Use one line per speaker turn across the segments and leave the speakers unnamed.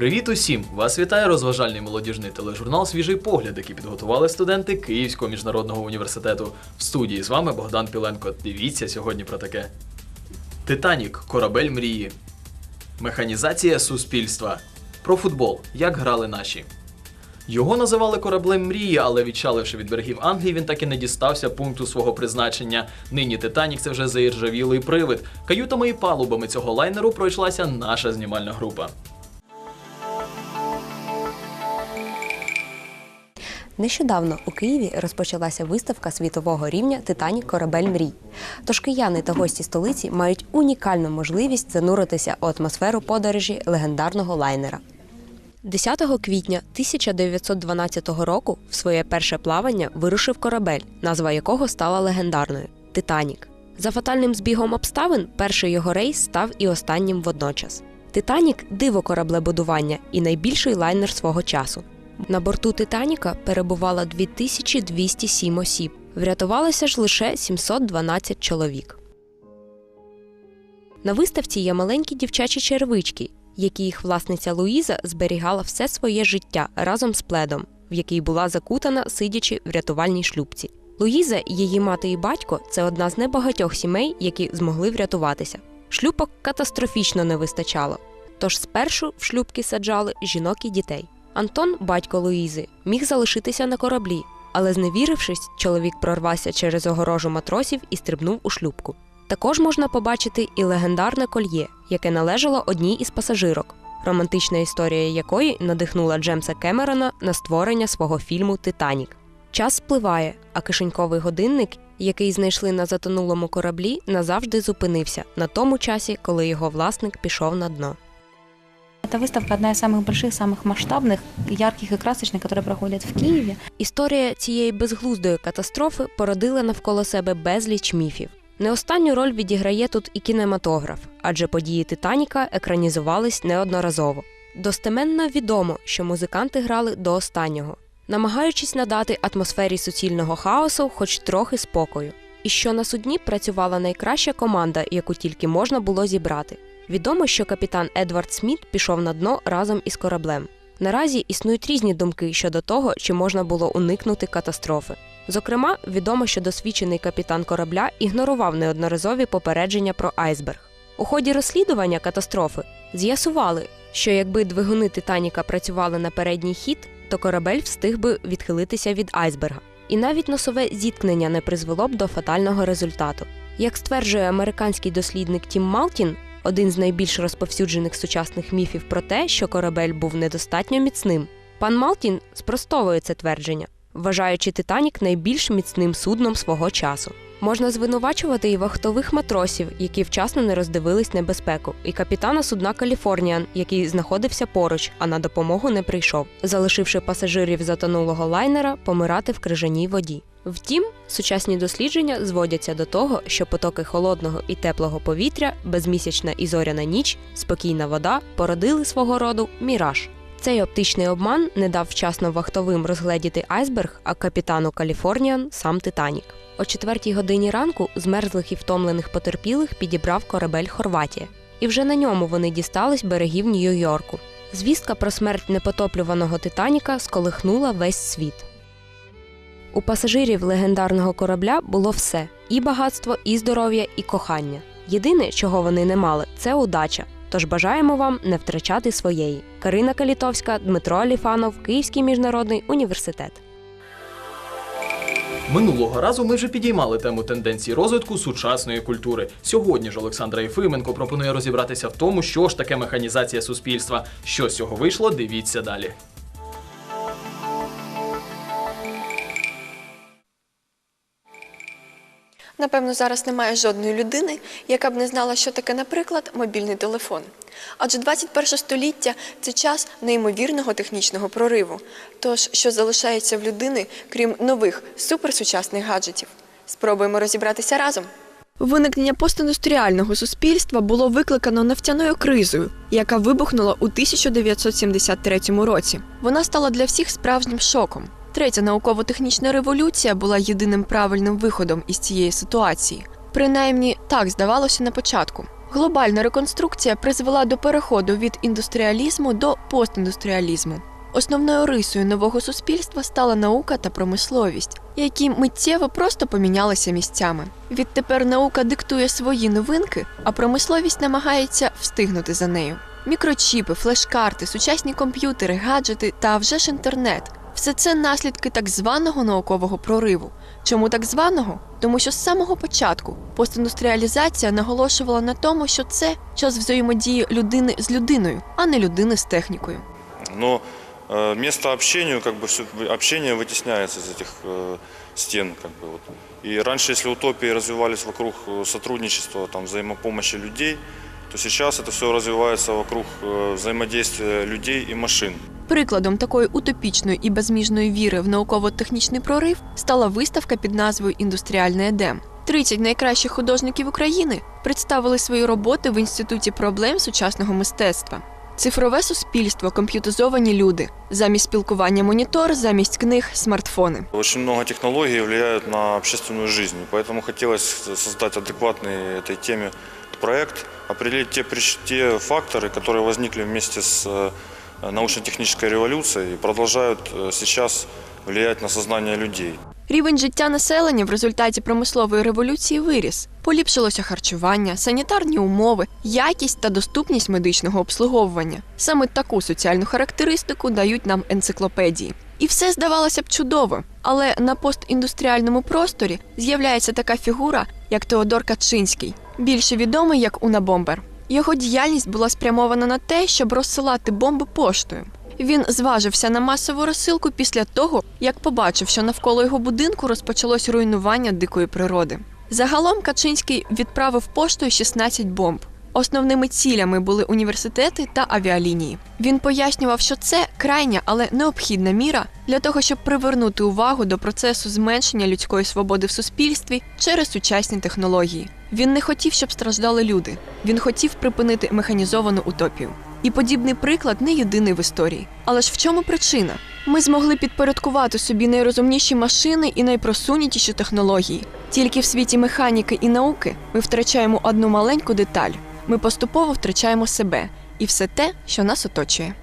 Привіт усім! Вас вітає розважальний молодіжний тележурнал Свіжий погляд, який підготували студенти Київського міжнародного університету. В студії з вами Богдан Піленко. Дивіться сьогодні про таке: Титанік корабель мрії. Механізація суспільства. Про футбол. Як грали наші. Його називали кораблем мрії, але відчаливши від берегів Англії, він так і не дістався пункту свого призначення. Нині Титанік це вже заіржавілий привид. Каютами і палубами цього лайнеру пройшлася наша знімальна група.
Нещодавно у Києві розпочалася виставка світового рівня Титанік Корабель мрій. Тож кияни та гості столиці мають унікальну можливість зануритися у атмосферу подорожі легендарного лайнера. 10 квітня 1912 року в своє перше плавання вирушив корабель, назва якого стала легендарною Титанік. За фатальним збігом обставин перший його рейс став і останнім водночас. Титанік диво кораблебудування і найбільший лайнер свого часу. На борту Титаніка перебувало 2207 осіб. Врятувалося ж лише 712 чоловік. На виставці є маленькі дівчачі червички, які їх власниця Луїза зберігала все своє життя разом з пледом, в який була закутана, сидячи в рятувальній шлюпці. Луїза, її мати і батько це одна з небагатьох сімей, які змогли врятуватися. Шлюпок катастрофічно не вистачало. Тож спершу в шлюпки саджали жінок і дітей. Антон, батько Луїзи, міг залишитися на кораблі, але зневірившись, чоловік прорвався через огорожу матросів і стрибнув у шлюпку. Також можна побачити і легендарне кольє, яке належало одній із пасажирок, романтична історія якої надихнула Джемса Кемерона на створення свого фільму Титанік. Час спливає, а кишеньковий годинник, який знайшли на затонулому кораблі, назавжди зупинився на тому часі, коли його власник пішов на дно.
Эта выставка одна из самых больших, самых масштабных, ярких и красочных, которые проходят в Киеве.
Історія цієї безглуздої катастрофи породила навколо себе безліч міфів. Не останню роль відіграє тут і кінематограф, адже події Титаніка екранізувались неодноразово. Достеменно відомо, що музиканти грали до останнього, намагаючись надати атмосфері суцільного хаосу хоч трохи спокою. І що на судні працювала найкраща команда, яку тільки можна було зібрати. Відомо, що капітан Едвард Сміт пішов на дно разом із кораблем. Наразі існують різні думки щодо того, чи можна було уникнути катастрофи. Зокрема, відомо, що досвідчений капітан корабля ігнорував неодноразові попередження про айсберг. У ході розслідування катастрофи з'ясували, що якби двигуни Титаніка працювали на передній хід, то корабель встиг би відхилитися від айсберга. І навіть носове зіткнення не призвело б до фатального результату. Як стверджує американський дослідник Тім Малтін, один з найбільш розповсюджених сучасних міфів про те, що корабель був недостатньо міцним. Пан Малтін спростовує це твердження, вважаючи Титанік найбільш міцним судном свого часу. Можна звинувачувати і вахтових матросів, які вчасно не роздивились небезпеку, і капітана судна Каліфорніан, який знаходився поруч, а на допомогу не прийшов, залишивши пасажирів затонулого лайнера помирати в крижаній воді. Втім, сучасні дослідження зводяться до того, що потоки холодного і теплого повітря, безмісячна і зоряна ніч, спокійна вода породили свого роду міраж. Цей оптичний обман не дав вчасно вахтовим розгледіти айсберг, а капітану Каліфорніан сам Титанік. О четвертій годині ранку змерзлих і втомлених потерпілих підібрав корабель Хорватія, і вже на ньому вони дістались берегів Нью-Йорку. Звістка про смерть непотоплюваного Титаніка сколихнула весь світ. У пасажирів легендарного корабля було все: і багатство, і здоров'я, і кохання. Єдине, чого вони не мали, це удача. Тож бажаємо вам не втрачати своєї. Карина Калітовська, Дмитро Аліфанов, Київський міжнародний університет.
Минулого разу ми вже підіймали тему тенденцій розвитку сучасної культури. Сьогодні ж Олександра Єфименко пропонує розібратися в тому, що ж таке механізація суспільства. Що з цього вийшло, дивіться далі.
Напевно, зараз немає жодної людини, яка б не знала, що таке, наприклад, мобільний телефон. Адже 21 століття це час неймовірного технічного прориву. Тож, що залишається в людини, крім нових суперсучасних гаджетів? Спробуємо розібратися разом.
Виникнення постіндустріального суспільства було викликано нафтяною кризою, яка вибухнула у 1973 році.
Вона стала для всіх справжнім шоком. Третя науково-технічна революція була єдиним правильним виходом із цієї ситуації. Принаймні, так здавалося на початку.
Глобальна реконструкція призвела до переходу від індустріалізму до постіндустріалізму. Основною рисою нового суспільства стала наука та промисловість, які миттєво просто помінялися місцями. Відтепер наука диктує свої новинки, а промисловість намагається встигнути за нею. Мікрочіпи, флеш-карти, сучасні комп'ютери, гаджети та вже ж інтернет все це наслідки так званого наукового прориву. Чому так званого? Тому що з самого початку постіндустріалізація наголошувала на тому, що це час взаємодії людини з людиною, а не людини з технікою.
Но э, место общению, как бы все, общение вытесняется из этих э, стен, как бы вот. И раньше, если утопии развивались вокруг э, сотрудничества, там, взаимопомощи людей, то сейчас это все развивается вокруг э, взаимодействия людей и машин.
Прикладом такої утопічної і безміжної віри в науково-технічний прорив стала виставка під назвою Індустріальний едем. 30 найкращих художників України представили свої роботи в інституті проблем сучасного мистецтва. Цифрове суспільство, комп'ютизовані люди, замість спілкування монітор, замість книг смартфони.
Очень много технологий влияют на общественную жизнь, и поэтому хотелось создать адекватный этой теме проект, определить те, прич- те факторы, которые возникли вместе с э, научно-технической революцией и продолжают э, сейчас влиять на сознание людей.
Рівень життя населення в результаті промислової революції виріс. Поліпшилося харчування, санітарні умови, якість та доступність медичного обслуговування. Саме таку соціальну характеристику дають нам енциклопедії. І все здавалося б чудово, але на постіндустріальному просторі з'являється така фігура, як Теодор Качинський, більше відомий як Унабомбер. Його діяльність була спрямована на те, щоб розсилати бомби поштою. Він зважився на масову розсилку після того, як побачив, що навколо його будинку розпочалось руйнування дикої природи. Загалом Качинський відправив поштою 16 бомб. Основними цілями були університети та авіалінії. Він пояснював, що це крайня, але необхідна міра для того, щоб привернути увагу до процесу зменшення людської свободи в суспільстві через сучасні технології. Він не хотів, щоб страждали люди. Він хотів припинити механізовану утопію. І подібний приклад не єдиний в історії. Але ж в чому причина? Ми змогли підпорядкувати собі найрозумніші машини і найпросунутіші технології. Тільки в світі механіки і науки ми втрачаємо одну маленьку деталь. Ми поступово втрачаємо себе і все те, що нас оточує.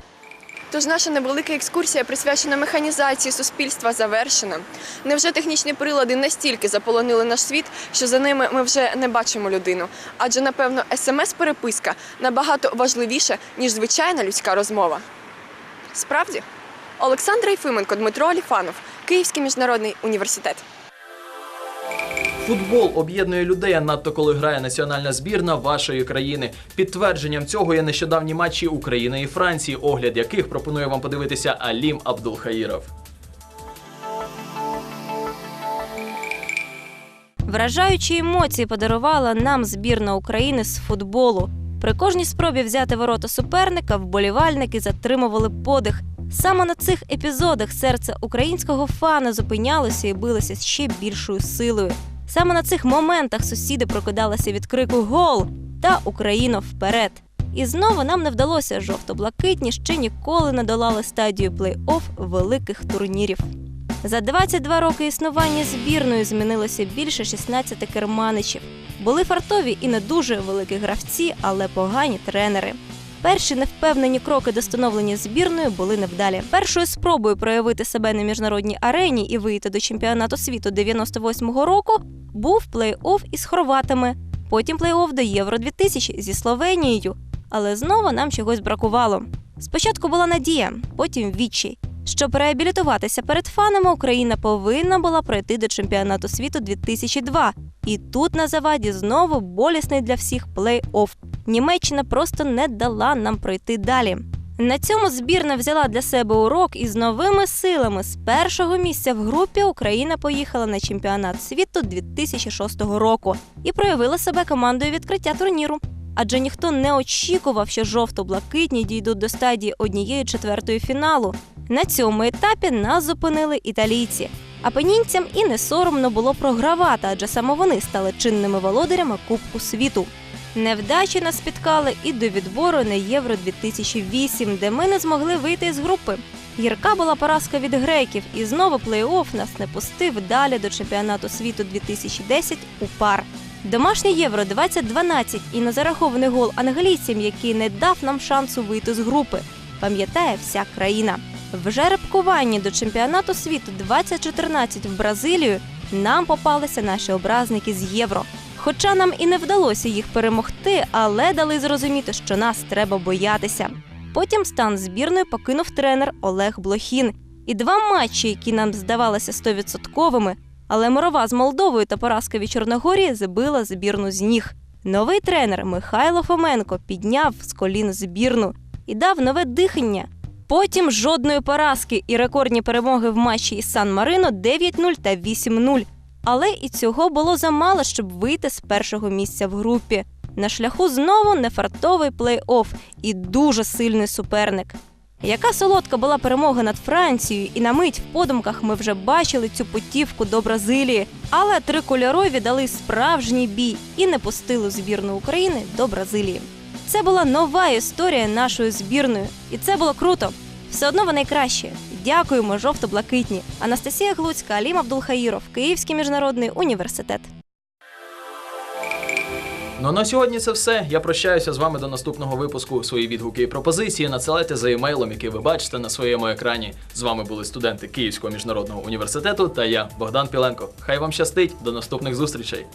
Тож наша невелика екскурсія, присвячена механізації суспільства, завершена. Невже технічні прилади настільки заполонили наш світ, що за ними ми вже не бачимо людину? Адже, напевно, смс-переписка набагато важливіша, ніж звичайна людська розмова. Справді? Олександр Єфименко, Дмитро Аліфанов, Київський міжнародний університет.
Футбол об'єднує людей, надто коли грає національна збірна вашої країни. Підтвердженням цього є нещодавні матчі України і Франції, огляд яких пропонує вам подивитися Алім Абдулхаїров.
Вражаючі емоції подарувала нам збірна України з футболу. При кожній спробі взяти ворота суперника вболівальники затримували подих. Саме на цих епізодах серце українського фана зупинялося і билося ще більшою силою. Саме на цих моментах сусіди прокидалися від крику Гол та Україно вперед. І знову нам не вдалося жовто-блакитні ще ніколи не долали стадію плей-офф великих турнірів. За 22 роки існування збірної змінилося більше 16 керманичів. Були фартові і не дуже великі гравці, але погані тренери. Перші невпевнені кроки до становлення збірної були невдалі. Першою спробою проявити себе на міжнародній арені і вийти до чемпіонату світу 98-го року був плей-офф із хорватами. Потім плей-офф до Євро 2000 зі Словенією. Але знову нам чогось бракувало. Спочатку була надія, потім відчай. Щоб реабілітуватися перед фанами, Україна повинна була пройти до чемпіонату світу 2002. І тут на заваді знову болісний для всіх плей-офф. Німеччина просто не дала нам пройти далі. На цьому збірна взяла для себе урок і з новими силами з першого місця в групі Україна поїхала на чемпіонат світу 2006 року і проявила себе командою відкриття турніру. Адже ніхто не очікував, що жовто-блакитні дійдуть до стадії однієї четвертої фіналу. На цьому етапі нас зупинили італійці. А пенінцям і не соромно було програвати, адже саме вони стали чинними володарями Кубку світу. Невдачі нас спіткали і до відбору на Євро 2008, де ми не змогли вийти з групи. Гірка була поразка від греків, і знову плей-офф нас не пустив далі до чемпіонату світу 2010 у пар. Домашнє євро 2012 і незарахований гол англійцям, який не дав нам шансу вийти з групи. Пам'ятає вся країна. В жеребкуванні до чемпіонату світу 2014 в Бразилію нам попалися наші образники з євро. Хоча нам і не вдалося їх перемогти, але дали зрозуміти, що нас треба боятися. Потім стан збірної покинув тренер Олег Блохін. І два матчі, які нам здавалися стовідсотковими, але мирова з Молдовою та поразка від Чорногорії збила збірну з ніг. Новий тренер Михайло Фоменко підняв з колін збірну і дав нове дихання. Потім жодної поразки і рекордні перемоги в матчі із Сан Марино 9-0 та 8-0. Але і цього було замало, щоб вийти з першого місця в групі. На шляху знову нефартовий плей-офф і дуже сильний суперник. Яка солодка була перемога над Францією, і на мить в подумках ми вже бачили цю путівку до Бразилії. Але трикольорові дали справжній бій і не пустили збірну України до Бразилії. Це була нова історія нашої збірної, і це було круто. Все одно ви найкраще. Дякуємо, жовто-блакитні. Анастасія Глуцька, Алім Абдулхаїров, Київський міжнародний університет.
Ну а на сьогодні це все. Я прощаюся з вами до наступного випуску. Свої відгуки і пропозиції надсилайте за емейлом, який ви бачите на своєму екрані. З вами були студенти Київського міжнародного університету та я, Богдан Піленко. Хай вам щастить, до наступних зустрічей.